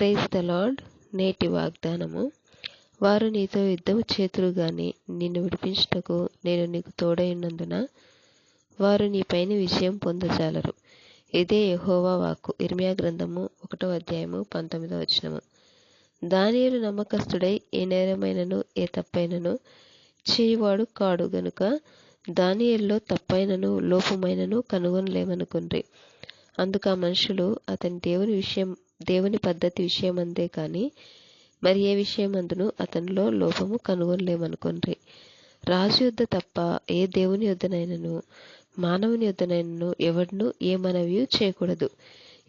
Praise the lord నేటి వాగ్దానము. వారు నీతో యుద్ధము చేతులు గాని నిన్ను విడిపించుటకు నేను నీకు తోడైనందున వారు నీపైన విజయం పొందజాలరు. ఇదే యహోవా వాక్కు. ఇర్మియా గ్రంథము ఒకటో అధ్యాయము పంతొమ్మిదో వచనము. దానియులు నమ్మకస్తుడై ఏ నేరమైనను ఏ తప్పైనను చేయువాడు కాడు గనుక దానియల్లో తప్పైనను లోపమైనను కనుగొనలేమనుకుండ్రి. అందుకు ఆ మనుషులు అతని దేవుని విషయం దేవుని పద్ధతి విషయమందే కాని మరి ఏ విషయమందును అతనిలో లోపము కనుగొనలేమనుకొండ్రి. రాజు యుద్ధ తప్ప ఏ దేవుని యుద్ధనైనను మానవుని యుద్ధనైనను ఎవడును ఏ మనవియు చేయకూడదు.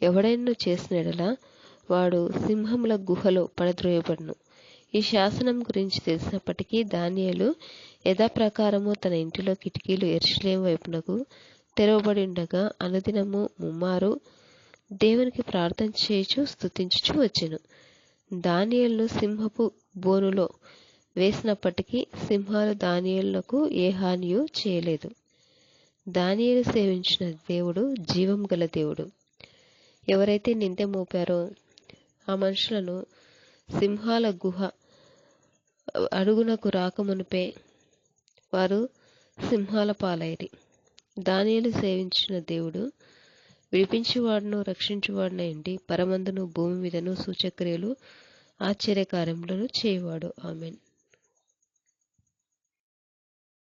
ఎవడైనను చేసిన ఎడల వాడు సింహముల గుహలో పడద్రోయబడును. ఈ శాసనం గురించి తెలిసినప్పటికీ దానియలు యథాప్రకారము తన ఇంటిలో కిటికీలు ఎరుషలేం వైపునకు తెరవబడి ఉండగా అనుదినము ముమ్మారు దేవునికి ప్రార్థన చేయుచు స్థుతించుచు వచ్చెను. దానియల్ను సింహపు బోనులో వేసినప్పటికీ సింహాలు దానియలకు ఏ హానియు చేయలేదు. దానియలు సేవించిన దేవుడు జీవం గల దేవుడు. ఎవరైతే నిందె మోపారో ఆ మనుషులను సింహాల గుహ అడుగునకు రాకమునుపే వారు సింహాల పాలైరి. దానియలు సేవించిన దేవుడు విడిపించువాడును రక్షించువాడునైండి పరమందును భూమి మీదను సూచక్రియలు ఆశ్చర్యకార్యములను చేయవాడు. ఆమెన్.